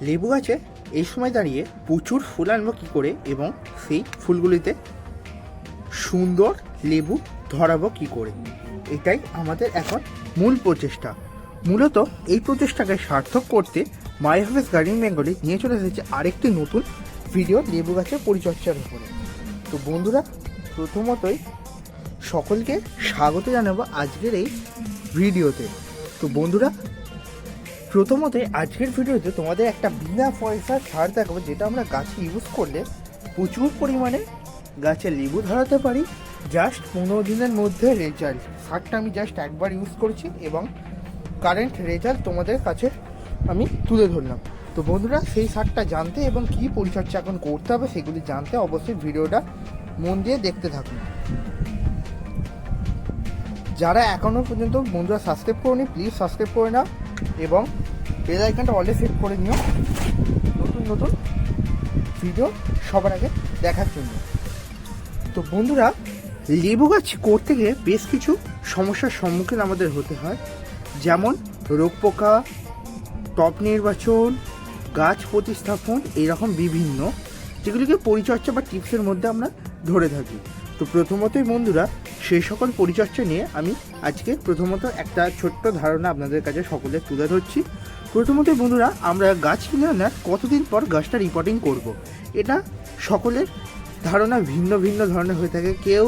লেবু গাছে এই সময় দাঁড়িয়ে প্রচুর ফুল আনব কী করে এবং সেই ফুলগুলিতে সুন্দর লেবু ধরাবো কী করে? এটাই আমাদের এখন মূল প্রচেষ্টা। মূলত এই প্রচেষ্টাকে সার্থক করতে মাই হার্ভেস্ট গার্ডেন বেঙ্গলি নিয়ে চলে এসেছে আরেকটি নতুন ভিডিও লেবু গাছের পরিচর্যার উপরে তো বন্ধুরা, প্রথমতই সকলকে স্বাগত জানাব আজকের এই ভিডিওতে। তো বন্ধুরা প্রথমত আজকের ভিডিওতে তোমাদের একটা বিনা পয়সা ছাড় দেখাবো, যেটা আমরা গাছে ইউজ করলে প্রচুর পরিমাণে গাছে লেবু ধরাতে পারি। জাস্ট পনেরো দিনের মধ্যে রেজাল্ট সারটা আমি জাস্ট একবার ইউজ করছি এবং কারেন্ট রেজাল্ট তোমাদের কাছে আমি তুলে ধরলাম। তো বন্ধুরা, সেই সারটা জানতে এবং কী পরিচর্যা এখন করতে হবে সেগুলি জানতে অবশ্যই ভিডিওটা মন দিয়ে দেখতে থাকুন। যারা এখনও পর্যন্ত বন্ধুরা সাবস্ক্রাইব করনি প্লিজ সাবস্ক্রাইব করে নাও এবং বেল আইকনটা অলরেডি সেট করে নিও। নতুন নতুন ভিডিও সবার আগে দেখার জন্য। তো বন্ধুরা, লেবু গাছ করতে গিয়ে বেশ কিছু সমস্যার সম্মুখীন আমাদের হতে হয়। যেমন রোগ পোকা টপ নির্বাচন, গাছ প্রতিস্থাপন, এরকম বিভিন্ন, যেগুলিকে পরিচর্যা বা টিপসের মধ্যে আমরা ধরে থাকি। তো প্রথমতই বন্ধুরা, সেই সকল পরিচর্যা নিয়ে আমি আজকে প্রথমত একটা ছোট্ট ধারণা আপনাদের কাছে সকলে তুলে ধরছি। প্রথমত বন্ধুরা, আমরা গাছ কিনে আনার কতদিন পর গাছটা রিপোর্টিং করব। এটা সকলের ধারণা ভিন্ন ভিন্ন ধরনের হয়ে থাকে। কেউ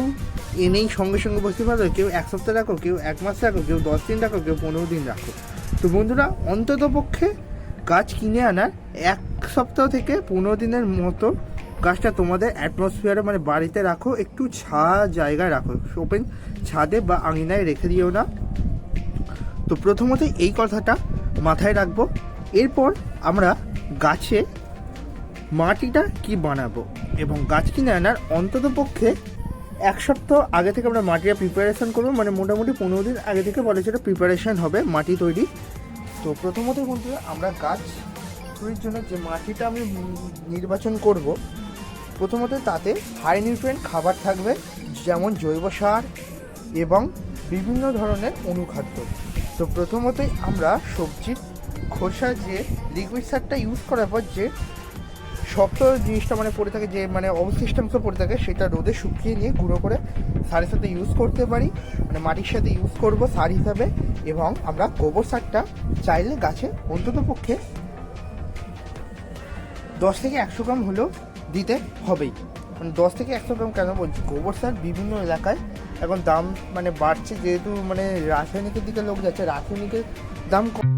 এনেই সঙ্গে সঙ্গে বসতে পারো কেউ এক সপ্তাহ রাখো, কেউ এক মাস রাখো, কেউ দশ দিন রাখো, কেউ পনেরো দিন রাখো। তো বন্ধুরা, অন্তত পক্ষে গাছ কিনে আনার এক সপ্তাহ থেকে পনেরো দিনের মতো গাছটা তোমাদের অ্যাটমসফিয়ারে মানে বাড়িতে রাখো, একটু ছা জায়গায় রাখো। ওপেন ছাদে বা আঙিনায় রেখে দিও না। তো প্রথমত এই কথাটা মাথায় রাখব। এরপর আমরা গাছে মাটিটা কি বানাবো এবং গাছ কিনে আনার অন্তত পক্ষে এক সপ্তাহ আগে থেকে আমরা মাটিটা প্রিপারেশন করব। মানে মোটামুটি পনেরো দিন আগে থেকে বলে সেটা প্রিপারেশন হবে মাটি তৈরি। তো প্রথমত বন্ধুরা, আমরা গাছ তৈরির জন্য যে মাটিটা আমি নির্বাচন করব, প্রথমত তাতে হাই নিউট্রিয়েন্ট খাবার থাকবে, যেমন জৈব সার এবং বিভিন্ন ধরনের অনুখাদ্য। তো প্রথমতই আমরা সবজির খোসা যে লিকুইড সারটা ইউজ করার পর যে শক্ত জিনিসটা মানে পড়ে থাকে, যে মানে অবশিষ্টাংশ পড়ে থাকে, সেটা রোদে শুকিয়ে নিয়ে গুঁড়ো করে সারের সাথে ইউজ করতে পারি। মানে মাটির সাথে ইউজ করব সার হিসাবে এবং আমরা গোবর সারটা চাইলে গাছে অন্তত পক্ষে দশ থেকে একশো গ্রাম হলেও দিতে হবেই। মানে দশ থেকে একশো গ্রাম কেন বলছি? গোবর সার বিভিন্ন এলাকায় এখন দাম মানে বাড়ছে যেহেতু মানে রাসায়নিকের দিকে লোক যাচ্ছে রাসায়নিকের দাম কম।